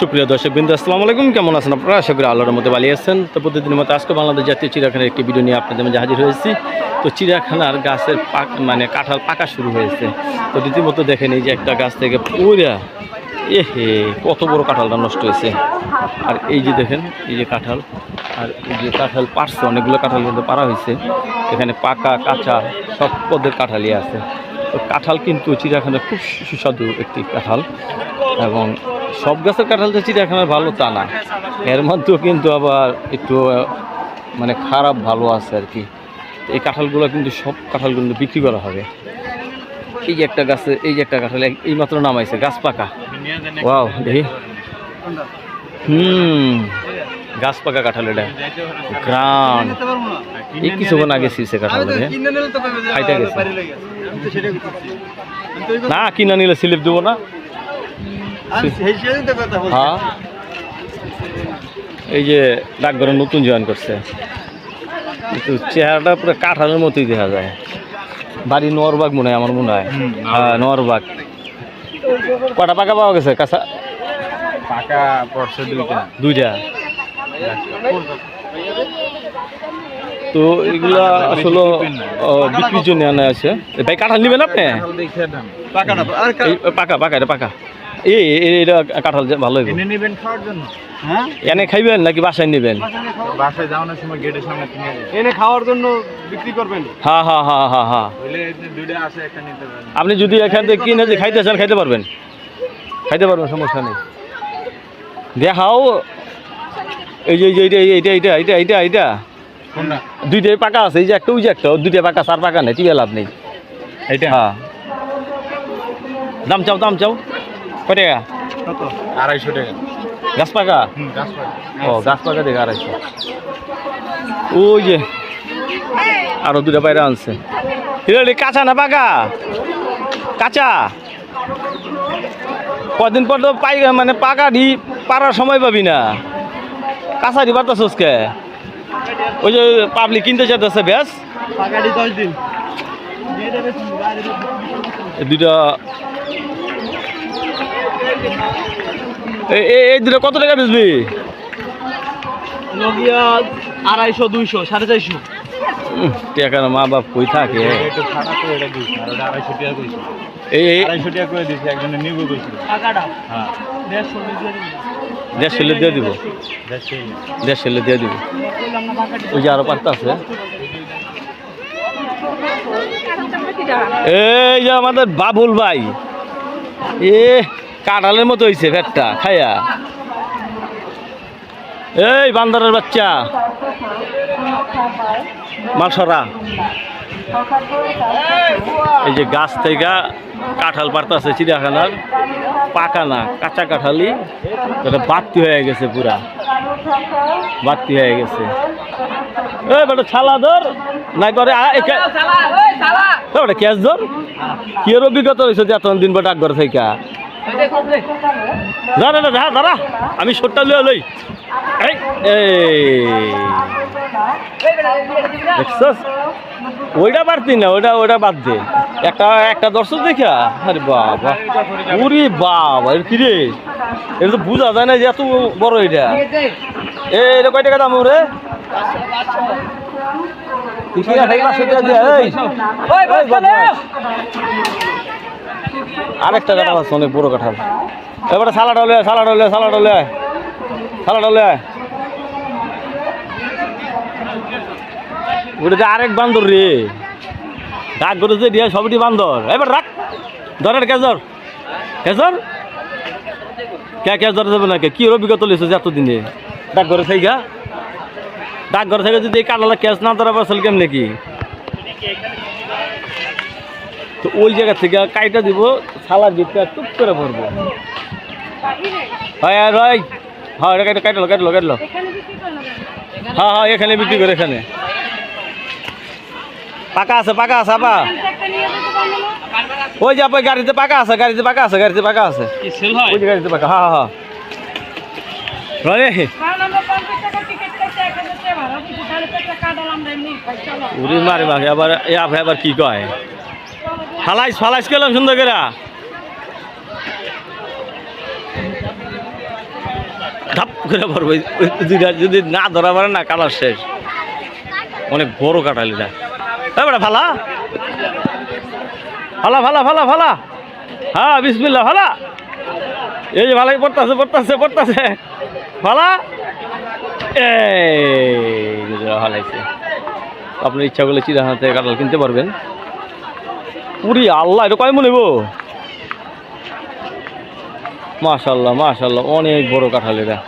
সুপ্রিয় দর্শক বিন্দু, আসসালামু আলাইকুম। কেমন আছেন আপনারা? আশা করি আল্লাহর মধ্যে ভালো আছেন। তো প্রতিদিনের মতো আজকে বাংলাদেশ জাতীয় চিড়িয়াখানার একটি ভিডিও নিয়ে আপনাদের মাঝে হাজির হয়েছি। তো চিড়িয়াখানার গাছের পাক মানে কাঁঠাল পাকা শুরু হয়েছে। তো রীতিমতো দেখেন এই যে একটা গাছ থেকে পুরা এ হে কত বড় কাঁঠালটা নষ্ট হয়েছে। আর এই যে দেখেন, এই যে কাঁঠাল। আর এই যে কাঁঠাল পারছে, অনেকগুলো কাঁঠাল কিন্তু পারা হয়েছে। এখানে পাকা, কাঁচা সব পদের কাঁঠালই আছে। তো কাঁঠাল কিন্তু চিড়িয়াখানার খুব সুস্বাদু একটি কাঁঠাল। এবং সব গাছের কাঁঠাল যে চিড়িয়াখানার ভালো তা না। এর মধ্যেও কিন্তু আবার একটু মানে খারাপ ভালো আছে আর কি। এই কাঁঠালগুলো কিন্তু সব কাঁঠাল কিন্তু বিক্রি করা হবে। এই যে একটা গাছে এই যে একটা কাঁঠাল এই- মাত্র নামাইছে গাছ পাকা। ওয়াও দেখি। হুম গাছ পাকা কাঁঠাল এটা। গ্রান। এই কিছুক্ষণ আগে ছিঁড়ছে কাঁঠাল খাইতে গেছে। না কিনা নিলে স্লিপ দেবো না। হ্যাঁ। এই যে ডাকঘরে নতুন জয়েন করছে। কিন্তু চেহারাটা পুরো কাঁঠালের মতোই দেখা যায়। বাড়ি নোয়ারবাগ মনে হয় আমার মনে হয়। হ্যাঁ নোয়ারবাগ কটা পাকা পাওয়া গেছে? কাঁচা? পাকা পড়ছে দুইটা। দুইটা? তো এগুলা আসলে বিক্রির জন্য আনা আছে। ভাই কাঁঠাল নেবেন আপনি? পাকা পাকা এটা পাকা। এই এটা কাঁঠাল ভালো হইব। কিনে নেবেন খাওয়ার জন্য? হ্যাঁ? এনে খাইবেন নাকি বাসায় নেবেন? বাসায় যাওয়ানোর সময় গেটের সামনে এনে খাওয়ার জন্য বিক্রি করবেন? হ্যাঁ হ্যাঁ হ্যাঁ হ্যাঁ হ্যাঁ হইলে এই যে দুইটা আছে একটা নিতে পারেন। আপনি যদি এখান থেকে কিনে যে খাইতে চান খাইতে পারবেন। খাইতে পারবেন সমস্যা নেই। দেখাও। এই যে এই যে এইটা এইটা এইটা এইটা এইটা এইটা দুইটাই পাকা আছে এই যে একটা ওই যে একটা। ও দুইটা পাকা চার পাকা নেই টিকে লাভ নেই। এইটা? হ্যাঁ। দাম চাও দাম চাও। কয় টাকা? কত? আড়াইশো টাকা। গাছ পাকা? পাকা। ও গাছ পাকা দেখে আড়াইশো। ওই যে আরও দুটা বাইরে আনছে। হিরো কাঁচা না পাকা? কাঁচা? কদিন পর তো পাই মানে পাকা ডি পারার সময় পাবি না। কাঁচা ডি পারতাছোস কে ওই যে পাবলিক কিনতে চাইতেছে ব্যাস। দশ দিন। দুইটা এই এই- এই দুটো কত টাকা বেচবি? আড়াইশো দুইশো সাড়ে চারশো। উম, টাকা না মা বাপ কই থাকে? হ্যাঁ। দেড়শো দিয়ে দিব। দিয়ে ওই যে আরও পাঁচটা আছে। এই যে আমাদের বাবুল ভাই। এ কাঁঠালের মতো হয়েছে ফ্যাটটা খাইয়া। এই বান্দরের বাচ্চা। মালসরা এই যে গাছ থেকে কাঁঠাল পারতাছে চিড়িয়াখানার। পাকা না কাঁচা কাঁঠালি এটা বাত্তি হয়ে গেছে পুরা। বাত্তি হয়ে গেছে। এই বেটা ছালা ধর। না করে ক্যাশ ধর? কি অভিজ্ঞতা হয়েছে যে এত দিন বেটা ডাকঘর থেকে না না দাঁড়া আমি সরটা লইয়া লই। দেখছস? ওইটা পারতি না ওইটা ওইটা বাদ দে। একটা একটা দর্শক দেখা? আরে বাবা। উরি বাবা এর কি রে? এটা তো বোঝা যায় না যে এত বড় এটা। এ এটা কয় টাকা দাম রে তুই কি খাই পাঁচশো টাকা দিয়া। আরেকটা কাঁঠাল আছে, অনেক বড় কাঁঠাল। এবারে সালাড হলে সালাড হলে সালাড হলে সালাড হলে ওটা আরেক বান্দর রে। ডাক যে দিয়ে সবটি বান্দর। এবার রাখ ধরের কেজর কেজর কে কে ধরে যাবে না কে কি অভিজ্ঞতা যে এতদিনে? ডাক ঘরে থেকে ডাক ঘর থেকে যদি এই কাটালা ক্যাশ না ধরা পারছিল কেমনে কি? তো ওই জায়গা থেকে কাইটা দিব সালার ভিতরে টুক করে পড়ব হয় আর হয়। হ্যাঁ এটা কাইটা কাটলো কাটলো কাটলো হ্যাঁ হ্যাঁ এখানে বিক্রি করে এখানে। পাকা আছে পাকা আছে আপা। ওই যে গাড়িতে পাকা আছে গাড়িতে পাকা আছে গাড়িতে পাকা আছে। ওই যে গাড়িতে পাকা হ্যাঁ হ্যাঁ চলো উড়ি মারে মাকে আবার আবার কি কয়? ফালাইস ফালাইস গেলাম সুন্দর করে? করে পারব যদি না ধরা পারে না কালার শেষ। অনেক বড় এটা হ্যাঁ বেটা, ফালা। ফালা ফালা ফালা ফালা। হ্যাঁ বিসমিল্লা ফালা। এই যে ভালাই পড়তাছে পড়তাছে পড়তাছে। ফালা। এই ভালাইছে আপনার ইচ্ছা করলে চিড়াখানা থেকে কাটাল কিনতে পারবেন। পুরি আল্লাহ এটা কয় মনে মাশাল্লাহ মাশাল্লাহ অনেক বড় কাঁঠাল এটা।